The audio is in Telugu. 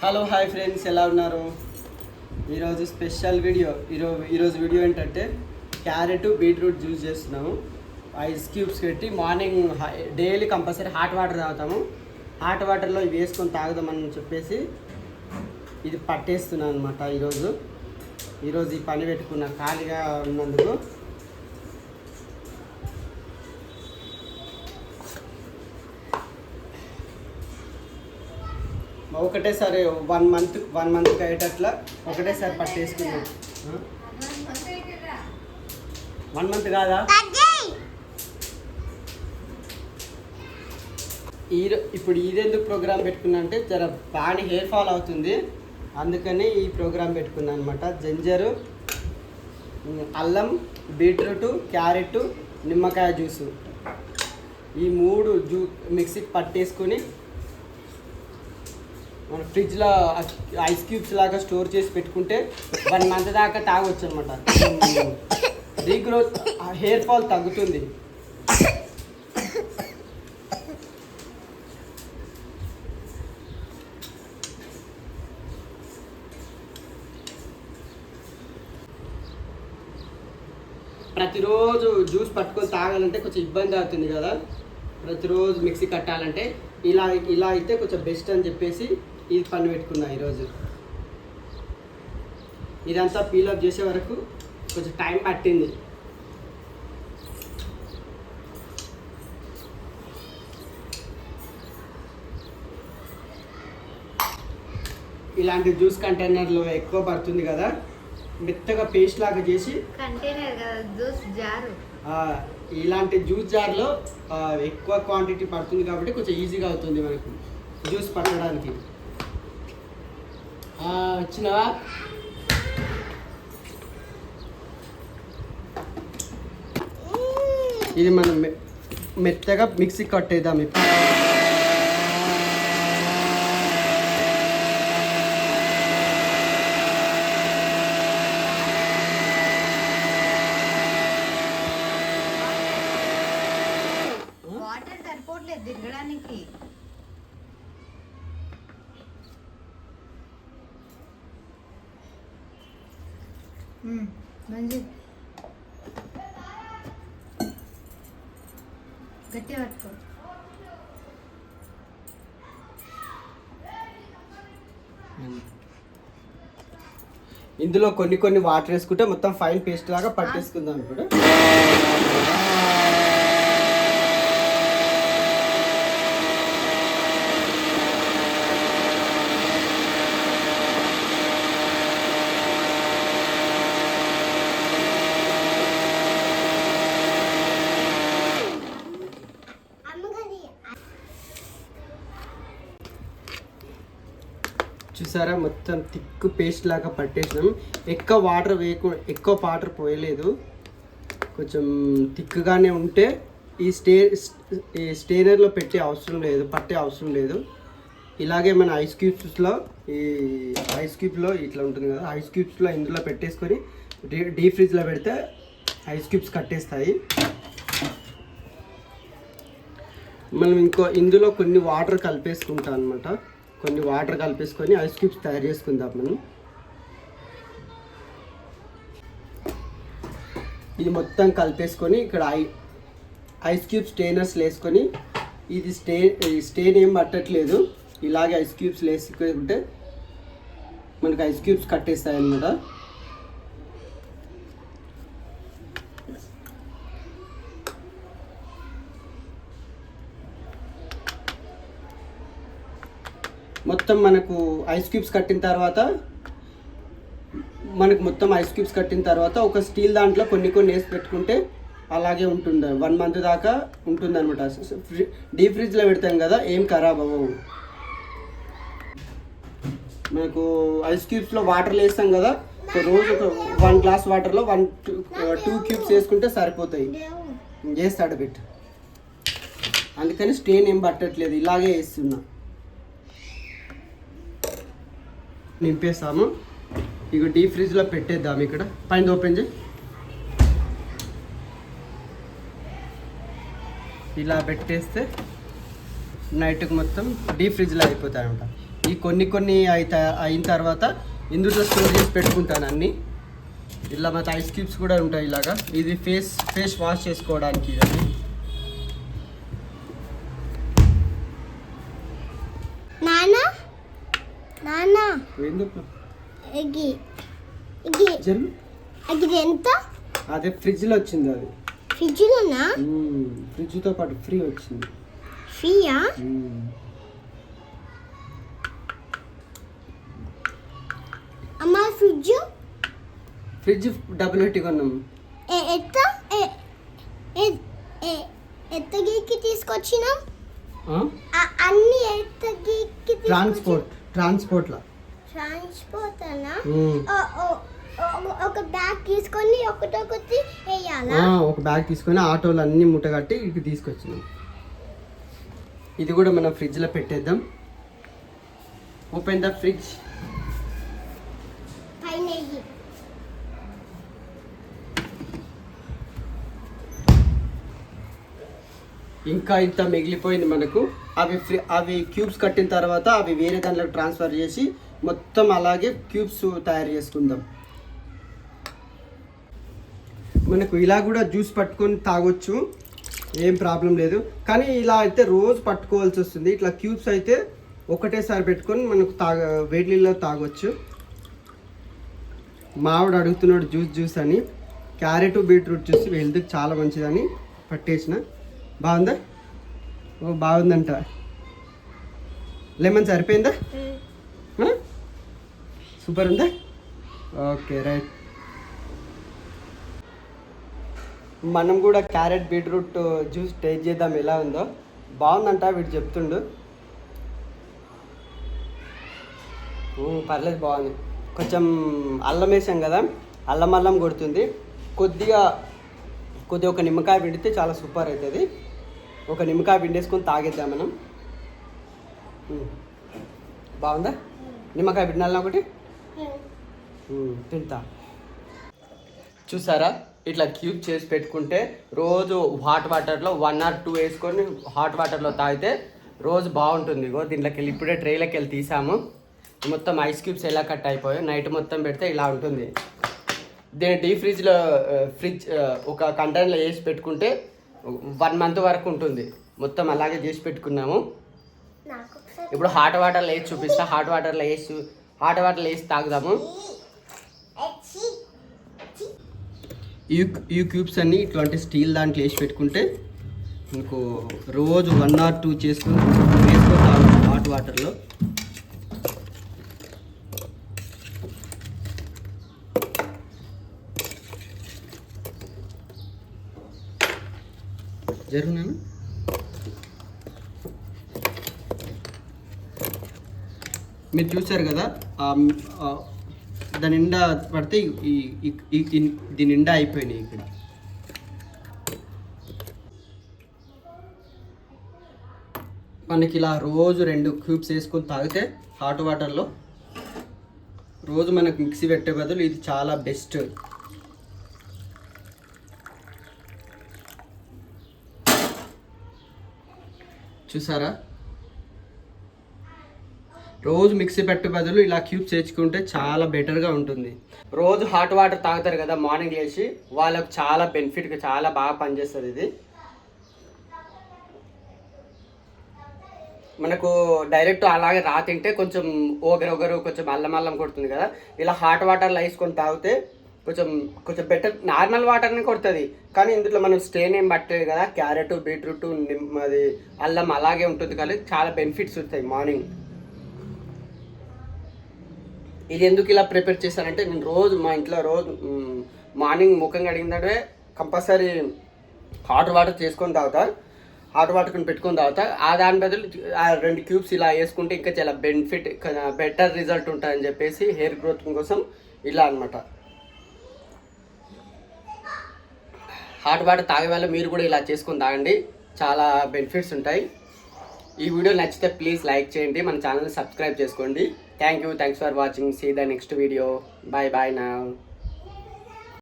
హలో హాయ్ ఫ్రెండ్స్ ఎలా ఉన్నారు? ఈరోజు స్పెషల్ వీడియో ఈరోజు ఈరోజు వీడియో ఏంటంటే క్యారెట్ బీట్రూట్ జ్యూస్ చేస్తున్నాము. ఐస్ క్యూబ్స్ పెట్టి morning daily compulsory hot water తాగుతాము. హాట్ వాటర్లో ఇవి వేసుకొని తాగుదామని చెప్పేసి ఇది పట్టేస్తున్నాను అనమాట ఈరోజు. ఈరోజు ఈ పని పెట్టుకున్న ఖాళీగా ఉన్నందుకు. ఒకటేసారి వన్ మంత్ వన్ మంత్కి అయ్యేటట్లా ఒకటేసారి పట్టేసుకున్నాం వన్ మంత్ కాదా? ఈ ఇప్పుడు ఇదెందుకు ప్రోగ్రామ్ పెట్టుకున్నా అంటే జర బాడీ హెయిర్ ఫాల్ అవుతుంది. అందుకని ఈ ప్రోగ్రామ్ పెట్టుకున్నాను అనమాట జంజరు అల్లం బీట్రూట్ క్యారెట్ నిమ్మకాయ జ్యూసు ఈ మూడు జూ మిక్సీకి పట్టేసుకొని మన ఫ్రిడ్జ్లో ఐస్ క్యూబ్స్ లాగా స్టోర్ చేసి పెట్టుకుంటే వన్ మంత్ దాకా తాగొచ్చు అనమాట రీగ్రోత్ హెయిర్ ఫాల్ తగ్గుతుంది. ప్రతిరోజు జ్యూస్ పట్టుకొని తాగాలంటే కొంచెం ఇబ్బంది అవుతుంది కదా. ప్రతిరోజు మిక్సీ కట్టాలంటే ఇలా ఇలా అయితే కొంచెం బెస్ట్ అని చెప్పేసి ఇది పని పెట్టుకున్నా ఈరోజు. ఇదంతా పీలప్ చేసే వరకు కొంచెం టైం పట్టింది. ఇలాంటి జ్యూస్ కంటైనర్లు ఎక్కువ పడుతుంది కదా మెత్తగా పేస్ట్ లాగా చేసి కంటైనర్ కదా జ్యూస్ జారు ఇలాంటి జ్యూస్ జార్లో ఎక్కువ క్వాంటిటీ పడుతుంది కాబట్టి కొంచెం ఈజీగా అవుతుంది మనకు జ్యూస్ పట్టడానికి. వచ్చినావా? ఇది మనం మెత్తగా మిక్సీ కట్టేద్దాం ఇప్పుడు. వాటర్ సరిపోవట్లేదు తిరగడానికి. మంచి గట్టిగా పట్టుకో. ఇందులో కొన్ని కొన్ని వాటర్ వేసుకుంటే మొత్తం ఫైన్ పేస్ట్ లాగా పట్టేసుకుందాం ఇప్పుడు. చూసారా మొత్తం థిక్ పేస్ట్ లాగా పట్టేసినాం. ఎక్కువ వాటర్ వేయకు ఎక్కువ వాటర్ పోయలేదు. కొంచెం థిక్గానే ఉంటే ఈ స్టే ఈ స్టేనర్లో పెట్టే అవసరం లేదు పట్టే అవసరం లేదు. ఇలాగే మన ఐస్ క్యూబ్స్లో ఈ ఐస్ క్యూబ్లో ఇట్లా ఉంటుంది కదా ఐస్ క్యూబ్స్లో ఇందులో పెట్టేసుకొని డీ డీ ఫ్రిడ్జ్లో పెడితే ఐస్ క్యూబ్స్ కట్టేస్తాయి. మనం ఇంకో ఇందులో కొన్ని వాటర్ కలిపేసుకుంటాం అనమాట కొన్ని వాటర్ కలిపేసుకొని ఐస్ క్యూబ్స్ తయారు చేసుకుందాం మనం. ఇది మొత్తం కలిపేసుకొని ఇక్కడ ఐ ఐస్ క్యూబ్ స్టెయినర్స్ వేసుకొని ఇది స్టే ఈ స్టెయిన్ ఏం పట్టట్లేదు. ఇలాగే ఐస్ క్యూబ్స్ వేసుకుంటే మనకి ఐస్ క్యూబ్స్ కట్టేస్తాయి అన్నమాట మొత్తం మనకు ఐస్ క్యూబ్స్ కట్టిన తర్వాత మనకు మొత్తం ఐస్ క్యూబ్స్ కట్టిన తర్వాత ఒక స్టీల్ దాంట్లో కొన్ని కొన్ని వేసి పెట్టుకుంటే అలాగే ఉంటుంది. వన్ మంత్ దాకా ఉంటుంది అనమాట డీప్ ఫ్రిడ్జ్లో పెడతాం కదా ఏం ఖరాబ్ అవ్వవు. మనకు ఐస్ క్యూబ్స్లో వాటర్ వేస్తాం కదా రోజు ఒక వన్ గ్లాస్ వాటర్లో వన్ టూ టూ క్యూబ్స్ వేసుకుంటే సరిపోతాయి. చేస్తాడు బిట్ అందుకని స్టేన్ ఏం పట్టట్లేదు ఇలాగే వేస్తున్నా. నింపేస్తాము. ఇక డీప్ ఫ్రిడ్జ్లో పెట్టేద్దాం ఇక్కడ. పైన ఓపెన్ చేయి. ఇలా పెట్టేస్తే నైట్కి మొత్తం డీప్ ఫ్రిడ్జ్లో అయిపోతాయి అనమాట ఈ కొన్ని కొన్ని అయితే అయిన తర్వాత ఇందులో స్టోర్ చేసి పెట్టుకుంటాను అన్ని. ఇలా మాకు ఐస్ క్యూబ్స్ కూడా ఉంటాయి ఇలాగా. ఇది ఫేస్ ఫేస్ వాష్ చేసుకోవడానికి ఇవన్నీ నాన్న. ఇది జరుగు. ఇది ఎంత? అదే ఫ్రిడ్జ్లో వచ్చింది అది. ఫ్రిడ్జ్లోనా. ఫ్రిడ్జ్తో పాటు ఫ్రీ వచ్చింది. ఫ్రీయా? మ్మ్. అమ్మ ఫ్రిడ్జ్? ఫ్రిడ్జ్ డబుల్ పెట్టి కొన్నాం. ఎత్త ఎ- ఎ- ఎ- ఎత్తగికి తీసుకొచ్చినాం? అన్ని ఎత్తగికి ట్రాన్స్పోర్ట్. ట్రాన్స్పోర్ట్లో? ట్రాన్స్పోర్ట్ ఓ- ఒక బ్యాగ్ తీసుకొని ఒకటొకటి వేయాలా? ఆ, ఒక బ్యాగ్ తీసుకొని ఆటోలు అన్ని మూట కట్టి ఇటు తీసుకొచ్చినాం. ఇది కూడా మనం ఫ్రిడ్జ్లో పెట్టేద్దాం. ఓపెన్ ద ఫ్రిడ్జ్ పైన వెయ్యి. ఇంకా ఇంత మిగిలిపోయింది మనకు. అవి ఫ్రీ అవి క్యూబ్స్ కట్టిన తర్వాత అవి వేరే దాంట్లోకి ట్రాన్స్ఫర్ చేసి మొత్తం అలాగే క్యూబ్స్ తయారు చేసుకుందాం. మనకు ఇలా కూడా జ్యూస్ పట్టుకొని తాగొచ్చు. ఏం ప్రాబ్లం లేదు. కానీ ఇలా అయితే రోజు పట్టుకోవాల్సి వస్తుంది. ఇట్లా క్యూబ్స్ అయితే ఒకటేసారి పెట్టుకొని మనకు తాగ వేడి నీళ్ళలో తాగొచ్చు. మావిడ అడుగుతున్నాడు జ్యూస్ జ్యూస్ అని. క్యారెట్ బీట్రూట్ జ్యూస్ హెల్త్కి చాలా మంచిదని పట్టేసిన. బాగుందా? ఓ బాగుందంట. లెమన్ సరిపోయిందా? సూపర్ ఉందా ఓకే రైట్. మనం కూడా క్యారెట్ బీట్రూట్ జ్యూస్ టేస్ట్ చేద్దాం ఎలా ఉందో. బాగుందంట వీడు చెప్తుండు. పర్లేదు బాగుంది. కొంచెం అల్లం వేసాం కదా అల్లం అల్లం కొడుతుంది. కొద్దిగా కొద్దిగా ఒక నిమ్మకాయ పిండితే చాలా సూపర్ అవుతుంది. ఒక నిమ్మకాయ పిండేసుకొని తాగేద్దాం మనం. బాగుందా? నిమ్మకాయ పిండాలన్నా ఒకటి? తింటా. చూసారా? ఇట్లా క్యూబ్ చేసి పెట్టుకుంటే రోజు హాట్ వాటర్లో వన్ ఆర్ టూ వేసుకొని హాట్ వాటర్లో తాగితే రోజు బాగుంటుంది. ఇగో దీంట్లోకి వెళ్ళి ఇప్పుడే ట్రైలోకి వెళ్ళి తీసాము. మొత్తం ఐస్ క్యూబ్స్ ఎలా కట్ అయిపోయాయి నైట్ మొత్తం పెడితే ఇలా ఉంటుంది. దీన్ని డీ ఫ్రిడ్జ్లో ఫ్రిడ్జ్ ఒక కంటైనర్లో వేసి పెట్టుకుంటే వన్ మంత్ వరకు ఉంటుంది. మొత్తం అలాగే చేసి పెట్టుకున్నాము. ఇప్పుడు హాట్ వాటర్లో వేసి చూపిస్తా. హాట్ వాటర్లో వేసి హాట్ వాటర్లో వేసి తాగుదాము. ఈ ఈ క్యూబ్స్ అన్ని ఇట్లాంటి స్టీల్ దాంట్లో వేసి పెట్టుకుంటే మీకు రోజు వన్ ఆర్ టూ చేసుకుని వేసుకొని హాట్ వాటర్లో. జరుగునా మీరు చూసారు కదా దాని నిండా పడితే ఈ ఈ- దీని నిండా అయిపోయినాయి ఇక్కడ. మనకి ఇలా రోజు రెండు క్యూబ్స్ వేసుకొని తాగితే హాట్ వాటర్లో రోజు మనకు మిక్సీ పెట్టే బదులు ఇది చాలా బెస్ట్. చూసారా? రోజు మిక్సీ పెట్టే బదులు ఇలా క్యూబ్స్ తెచ్చుకుంటే చాలా బెటర్గా ఉంటుంది. రోజు హాట్ వాటర్ తాగుతారు కదా మార్నింగ్ లేచి వాళ్ళకు చాలా బెనిఫిట్గా చాలా బాగా పనిచేస్తుంది ఇది. మనకు డైరెక్ట్ అలాగే రా తింటే కొంచెం ఓగరు ఒగరు కొంచెం అల్లం అల్లం కొడుతుంది కదా. ఇలా హాట్ వాటర్లో వేసుకొని తాగితే కొంచెం కొంచెం బెటర్ నార్మల్ వాటర్ని కొడుతుంది. కానీ ఇందులో మనం స్టేన్ ఏం పట్టలేదు కదా క్యారెట్ బీట్రూట్ నిమ్మ అది అల్లం అలాగే ఉంటుంది కానీ చాలా బెనిఫిట్స్ వస్తాయి మార్నింగ్ ఇది ఎందుకు ఇలా ప్రిపేర్ చేశానంటే నేను రోజు మా ఇంట్లో రోజు మార్నింగ్ ముఖం కడిగినట్టే కంపల్సరీ హాట్ వాటర్ చేసుకొని తాగుతా. హాట్ వాటర్ని పెట్టుకొని తాగుతా. ఆ దాని బదులు ఆ రెండు క్యూబ్స్ ఇలా వేసుకుంటే ఇంకా చాలా బెనిఫిట్ బెటర్ రిజల్ట్ ఉంటుందని చెప్పేసి హెయిర్ గ్రోత్ కోసం ఇలా అన్నమాట. హాట్ వాటర్ తాగే వల్ల మీరు కూడా ఇలా చేసుకొని తాగండి. చాలా బెనిఫిట్స్ ఉంటాయి. ఈ వీడియో నచ్చితే ప్లీజ్ లైక్ చేయండి. మన ఛానల్ని సబ్స్క్రైబ్ చేసుకోండి. Thank you thanks for watching see the next video bye bye నా